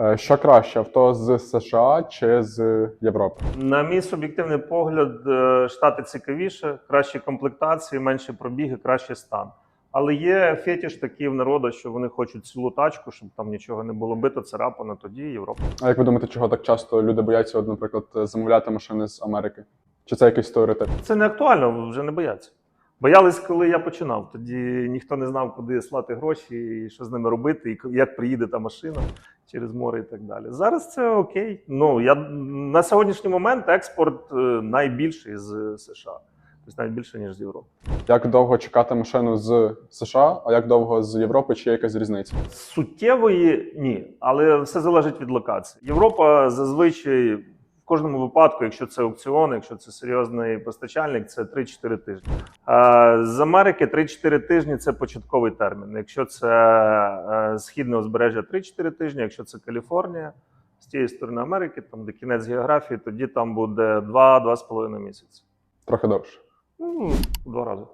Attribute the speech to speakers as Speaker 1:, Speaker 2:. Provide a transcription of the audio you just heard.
Speaker 1: Е, Що краще, авто з США чи з Європи?
Speaker 2: На мій суб'єктивний погляд, е, штати цікавіше, кращі комплектації, менші пробіги, кращий стан. Але є фетіш такий в народу, що вони хочуть цілу тачку, щоб там нічого не було бито, царапано, тоді Європа.
Speaker 1: А як ви думаєте, чого так часто люди бояться, наприклад, замовляти машини з Америки? Чи це якийсь стереотип?
Speaker 2: Це не актуально, вже не бояться. Боялись, коли я починав. Тоді ніхто не знав, куди слати гроші, і що з ними робити, і як приїде та машина через море і так далі. Зараз це окей. Ну я на сьогоднішній момент експорт е, найбільший з США, тобто навіть більше ніж з Європи.
Speaker 1: Як довго чекати машину з США, а як довго з Європи, чи є якась різниця?
Speaker 2: Суттєвої ні, але все залежить від локації. Європа зазвичай в кожному випадку, якщо це аукціон, якщо це серйозний постачальник, це 3-4 тижні. З Америки 3-4 тижні це початковий термін. Якщо це е, східне узбережжя 3-4 тижні, якщо це Каліфорнія, з тієї сторони Америки, там де кінець географії, тоді там буде 2-2,5 місяці.
Speaker 1: Трохи довше.
Speaker 2: Ну, два рази.